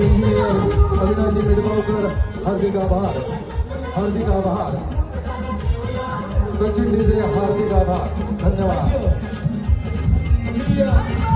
Programme engineer अविनाशी मेडगावकर हार्दिक आभार हार्दिक आभार सचिन डिजे हार्दिक आभार धन्यवाद आम्ही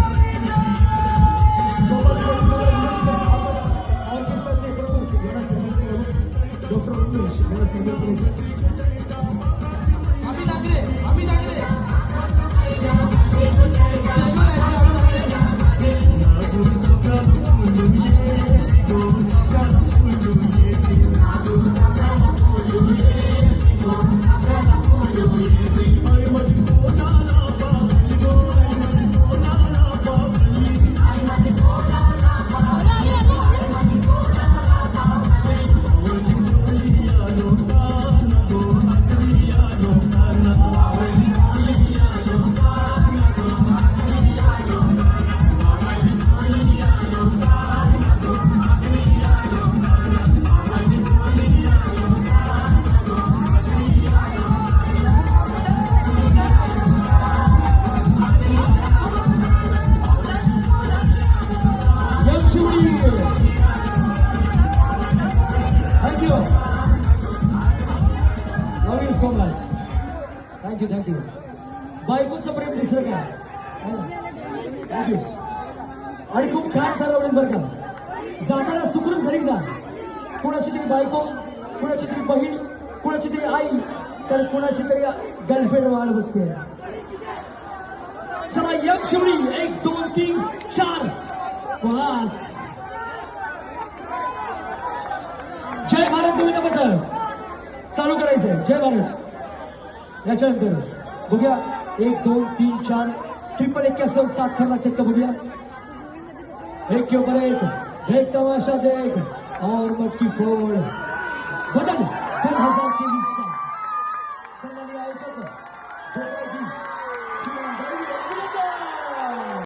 love you so much thank you thank you बायकोचं प्रेम दुसरं काय थँक्यू आणि खूप छान ठरवलं बरं का. जाताना सुखरूप घरी जा. कुणाची तरी बायको कुणाची तरी बहीण कुणाची तरी आई तर कुणाची तरी गर्लफ्रेंड वाढ बघते. चला एक शिवडी एक दोन तीन चार पाच. जय भारत विविध पथक चालू करायचंय. जय भारत. याच्यानंतर बघूया. एक दोन तीन चार. ट्रिपल एक्क्यासोबत सात थर लागतात का बघूया? एक के ऊपर एक. एक तमाशा देख और मटकी फोड. बदल. दोन हजार तेवीस सन्माननीय आयोजक.